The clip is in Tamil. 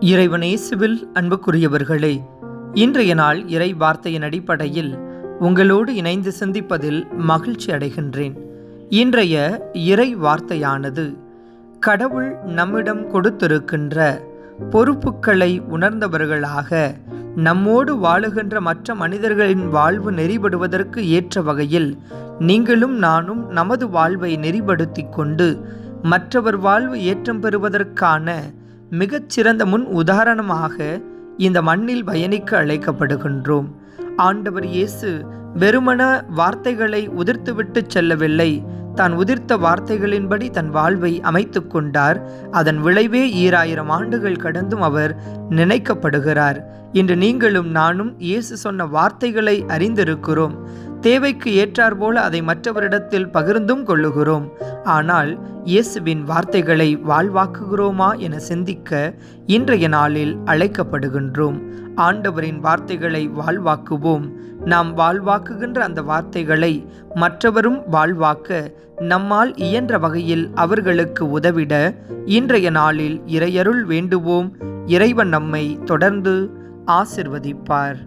இறைவனேசுவில் அன்புக்குரியவர்களே இன்றைய நாள் இறை வார்த்தையின் அடிப்படையில் உங்களோடு இணைந்து சிந்திப்பதில் மகிழ்ச்சி அடைகின்றேன். இன்றைய இறை வார்த்தையானது கடவுள் நம்மிடம் கொடுத்திருக்கின்ற பொறுப்புகளை உணர்ந்தவர்களாக நம்மோடு வாழுகின்ற மற்ற மனிதர்களின் வாழ்வு நெறிபடுவதற்கு ஏற்ற வகையில் நீங்களும் நானும் நமது வாழ்வை நெறிப்படுத்தி கொண்டு மற்றவர் வாழ்வு ஏற்றம் பெறுவதற்கான மிகச்சிறந்த முன் உதாரணமாக இந்த மண்ணில் பயணிக்க அழைக்கப்படுகின்றோம். ஆண்டவர் இயேசு வெறுமன வார்த்தைகளை உதிர்த்துவிட்டு செல்லவில்லை. தான் உதிர்த்த வார்த்தைகளின்படி தன் வாழ்வை அமைத்து கொண்டார். அதன் விளைவே ஈராயிரம் ஆண்டுகள் கடந்தும் அவர் நினைக்கப்படுகிறார். இன்று நீங்களும் நானும் இயேசு சொன்ன வார்த்தைகளை அறிந்திருக்கிறோம். தேவைக்கு ஏற்றாற்போல அதை மற்றவரிடத்தில் பகிர்ந்தும் கொள்ளுகிறோம். ஆனால் இயேசுவின் வார்த்தைகளை வாழ்வாக்குகிறோமா என சிந்திக்க இன்றைய நாளில் அழைக்கப்படுகின்றோம். ஆண்டவரின் வார்த்தைகளை வாழ்வாக்குவோம். நாம் வாழ்வாக்குகின்ற அந்த வார்த்தைகளை மற்றவரும் வாழ்வாக்க நம்மால் இயன்ற வகையில் அவர்களுக்கு உதவிட இன்றைய நாளில் இறையருள் வேண்டுவோம். இறைவன் நம்மை தொடர்ந்து ஆசிர்வதிப்பார்.